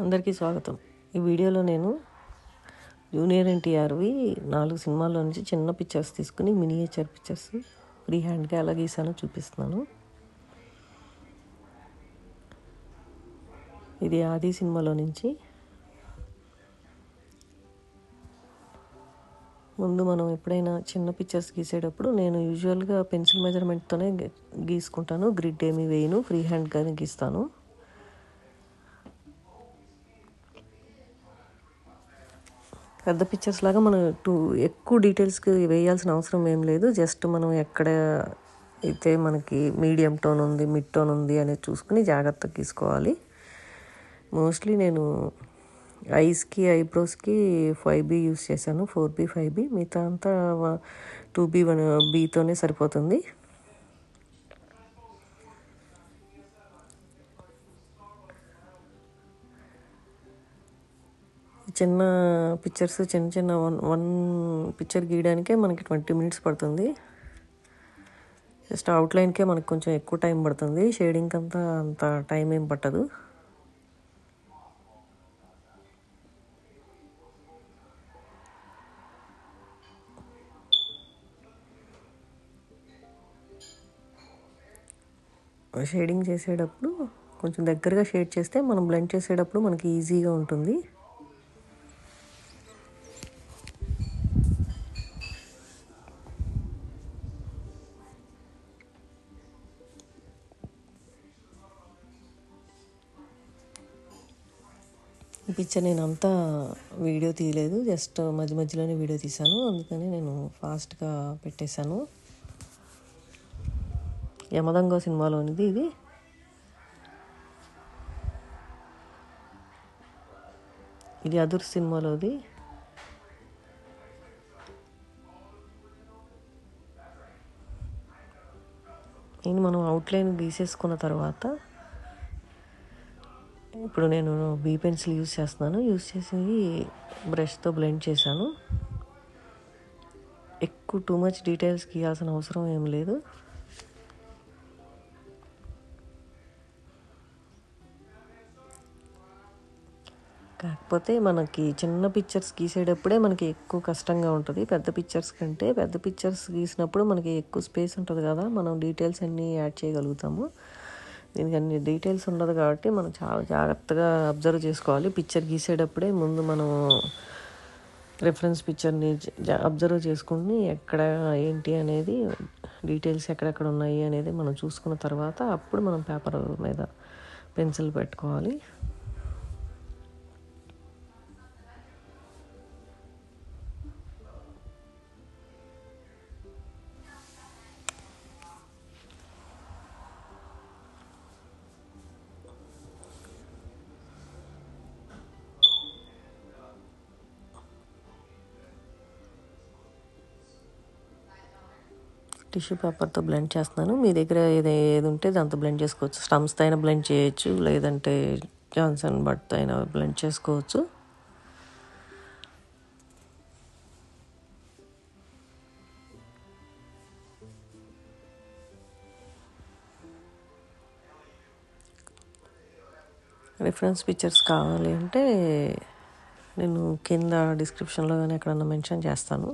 అందరికీ స్వాగతం. ఈ వీడియోలో నేను జూనియర్ ఎన్టీఆర్వి నాలుగు సినిమాల్లో నుంచి చిన్న పిక్చర్స్ తీసుకుని మినియేచర్ పిక్చర్స్ ఫ్రీ హ్యాండ్గా ఎలా గీసానో చూపిస్తున్నాను. ఇది ఆది సినిమాలో నుంచి. ముందు మనం ఎప్పుడైనా చిన్న పిక్చర్స్ గీసేటప్పుడు నేను యూజువల్గా పెన్సిల్ మెజర్మెంట్తోనే గీసుకుంటాను. గ్రిడ్ ఏమి వేయను. ఫ్రీ హ్యాండ్గానే గీస్తాను. పెద్ద పిక్చర్స్ లాగా మనం టూ ఎక్కువ డీటెయిల్స్కి వేయాల్సిన అవసరం ఏం లేదు. జస్ట్ మనం ఎక్కడ అయితే మనకి మీడియం టోన్ ఉంది మిడ్ టోన్ ఉంది అనేది చూసుకుని జాగ్రత్తగా తీసుకోవాలి. మోస్ట్లీ నేను ఐస్కి ఐబ్రోస్కి ఫైవ్ బీ యూస్ చేశాను. ఫోర్ బీ ఫైవ్ బీ మిగతా అంతా టూ బీ వన్ బీతోనే సరిపోతుంది. చిన్న పిక్చర్స్ చిన్న చిన్న వన్ వన్ పిక్చర్ గీయడానికే మనకి ట్వంటీ మినిట్స్ పడుతుంది. జస్ట్ అవుట్లైన్కే మనకు కొంచెం ఎక్కువ టైం పడుతుంది. షేడింగ్కి అంతా అంత టైం ఏం పట్టదు. షేడింగ్ చేసేటప్పుడు కొంచెం దగ్గరగా షేడ్ చేస్తే మనం బ్లెండ్ చేసేటప్పుడు మనకి ఈజీగా ఉంటుంది. పిక్చర్ నేను అంతా వీడియో తీయలేదు జస్ట్ మధ్య మధ్యలోనే వీడియో తీశాను. అందుకని నేను ఫాస్ట్గా పెట్టేశాను. యమదంగ సినిమాలోనిది ఇది. ఇది అదుర్ సినిమాలోది. ఇది మనం అవుట్లైన్ గీసేసుకున్న తర్వాత ఇప్పుడు నేను బీ పెన్సిల్ యూస్ చేస్తున్నాను. యూస్ చేసి బ్రష్తో బ్లెండ్ చేశాను. ఎక్కువ టూ మచ్ డీటెయిల్స్ గీయాల్సిన అవసరం ఏం లేదు. కాకపోతే మనకి చిన్న పిక్చర్స్ గీసేటప్పుడే మనకి ఎక్కువ కష్టంగా ఉంటుంది. పెద్ద పిక్చర్స్ కంటే పెద్ద పిక్చర్స్ గీసినప్పుడు మనకి ఎక్కువ స్పేస్ ఉంటుంది కదా. మనం డీటెయిల్స్ అన్నీ యాడ్ చేయగలుగుతాము. దీనికి అన్ని డీటెయిల్స్ ఉండదు కాబట్టి మనం చాలా జాగ్రత్తగా అబ్జర్వ్ చేసుకోవాలి. పిక్చర్ గీసేటప్పుడే ముందు మనం రిఫరెన్స్ పిక్చర్ని అబ్జర్వ్ చేసుకుని ఎక్కడ ఏంటి అనేది డీటెయిల్స్ ఎక్కడెక్కడ ఉన్నాయి అనేది మనం చూసుకున్న తర్వాత అప్పుడు మనం పేపర్ మీద పెన్సిల్ పెట్టుకోవాలి. టిష్యూ పేపర్తో బ్లెండ్ చేస్తున్నాను. మీ దగ్గర ఏది ఏది ఉంటే దాంతో బ్లెండ్ చేసుకోవచ్చు. స్టమ్స్తో అయినా బ్లెండ్ చేయొచ్చు లేదంటే జాన్సన్ బట్తో అయినా బ్లెండ్ చేసుకోవచ్చు. రిఫరెన్స్ పిక్చర్స్ కావాలి అంటే నేను కింద డిస్క్రిప్షన్లో కానీ ఎక్కడన్నా మెన్షన్ చేస్తాను.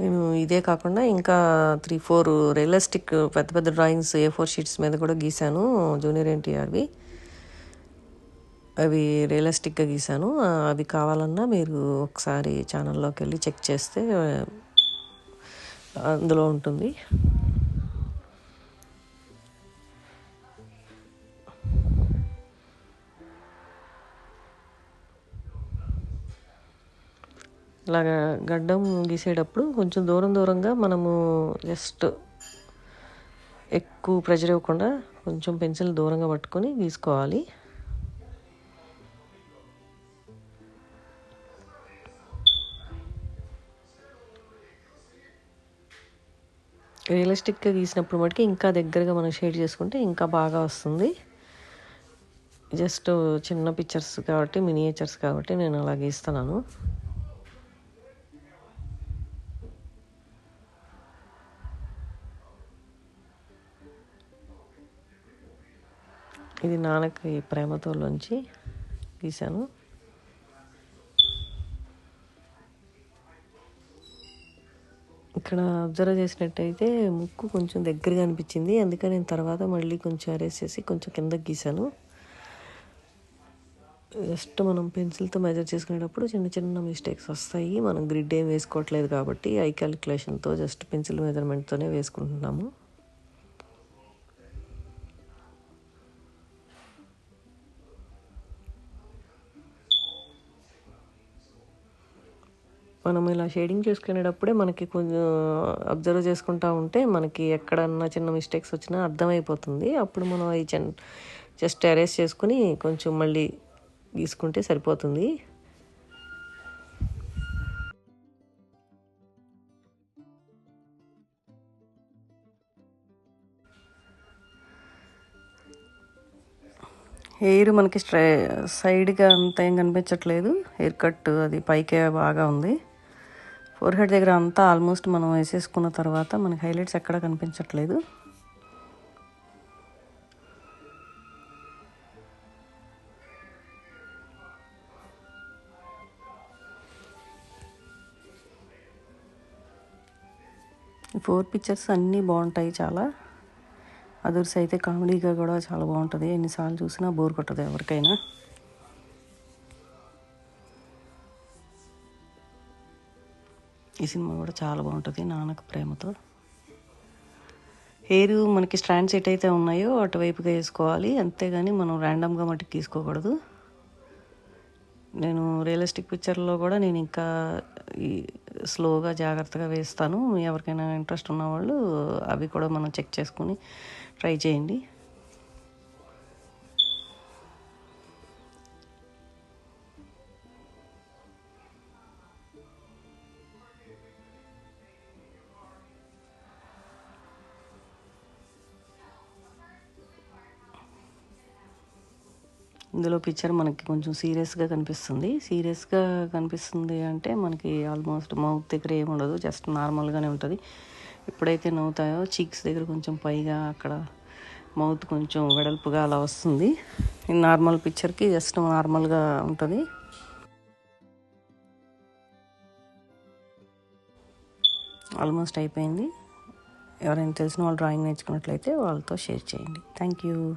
నేను ఇదే కాకుండా ఇంకా త్రీ ఫోర్ రియలిస్టిక్ పెద్ద పెద్ద డ్రాయింగ్స్ ఏ ఫోర్ షీట్స్ మీద కూడా గీశాను జూనియర్ ఎన్టీఆర్వి అవి రియలిస్టిక్గా గీశాను. అవి కావాలన్నా మీరు ఒకసారి ఛానల్లోకి వెళ్ళి చెక్ చేస్తే అందులో ఉంటుంది. ఇలాగా గడ్డం గీసేటప్పుడు కొంచెం దూరం దూరంగా మనము జస్ట్ ఎక్కువ ప్రెజర్ ఇవ్వకుండా కొంచెం పెన్సిల్ దూరంగా పట్టుకొని గీసుకోవాలి. రియలిస్టిక్గా గీసినప్పుడు మటుకి ఇంకా దగ్గరగా మనం షేడ్ చేసుకుంటే ఇంకా బాగా వస్తుంది. జస్ట్ చిన్న పిక్చర్స్ కాబట్టి మినియేచర్స్ కాబట్టి నేను అలా గీస్తున్నాను. ఇది నాన్నకి ప్రేమతోలోంచి గీశాను. ఇక్కడ అబ్జర్వ్ చేసినట్టయితే ముక్కు కొంచెం దగ్గరగా అనిపించింది. అందుకని నేను తర్వాత మళ్ళీ కొంచెం అరేసేసి కొంచెం కిందకి గీశాను. జస్ట్ మనం పెన్సిల్తో మెజర్ చేసుకునేటప్పుడు చిన్న చిన్న మిస్టేక్స్ వస్తాయి. మనం గ్రిడ్ ఏం వేసుకోవట్లేదు కాబట్టి ఐ క్యాలిక్యులేషన్తో జస్ట్ పెన్సిల్ మెజర్మెంట్తోనే వేసుకుంటున్నాము. మనం ఇలా షేడింగ్ చేసుకునేటప్పుడే మనకి కొంచెం అబ్జర్వ్ చేసుకుంటా ఉంటే మనకి ఎక్కడన్నా చిన్న మిస్టేక్స్ వచ్చినా అర్థమైపోతుంది. అప్పుడు మనం అవి చిన్న జస్ట్ అరేస్ చేసుకుని కొంచెం మళ్ళీ గీసుకుంటే సరిపోతుంది. హెయిర్ మనకి స్ట్రై సైడ్గా అంత ఏం కనిపించట్లేదు. హెయిర్ కట్ అది పైకే బాగా ఉంది. ఫోర్ హెడ్ దగ్గర అంతా ఆల్మోస్ట్ మనం వేసేసుకున్న తర్వాత మనకి హైలైట్స్ ఎక్కడ కనిపించట్లేదు. ఫోర్ పిక్చర్స్ అన్నీ బాగుంటాయి చాలా. అదర్స్ అయితే కామెడీగా కూడా చాలా బాగుంటుంది. ఎన్నిసార్లు చూసినా బోర్ కొట్టదు ఎవరికైనా. ఈ సినిమా కూడా చాలా బాగుంటుంది నాన్నకు ప్రేమతో. హెయిర్ మనకి స్ట్రాండ్స్ ఎటైతే ఉన్నాయో అటువైపుగా వేసుకోవాలి అంతేగాని మనం ర్యాండమ్గా మటుకు తీసుకోకూడదు. నేను రియలిస్టిక్ పిక్చర్లో కూడా నేను ఇంకా ఈ స్లోగా జాగ్రత్తగా వేస్తాను. ఎవరికైనా ఇంట్రెస్ట్ ఉన్నవాళ్ళు అవి కూడా మనం చెక్ చేసుకుని ట్రై చేయండి. ఇందులో పిక్చర్ మనకి కొంచెం సీరియస్గా కనిపిస్తుంది. సీరియస్గా కనిపిస్తుంది అంటే మనకి ఆల్మోస్ట్ మౌత్ దగ్గర ఏమి ఉండదు. జస్ట్ నార్మల్గానే ఉంటుంది. ఎప్పుడైతే నవ్వుతాయో చీక్స్ దగ్గర కొంచెం పైగా అక్కడ మౌత్ కొంచెం వెడల్పుగా అలా వస్తుంది. నార్మల్ పిక్చర్కి జస్ట్ నార్మల్గా ఉంటుంది. ఆల్మోస్ట్ అయిపోయింది. ఎవరైనా తెలిసిన వాళ్ళు డ్రాయింగ్ నేర్చుకున్నట్లయితే వాళ్ళతో షేర్ చేయండి. Thank you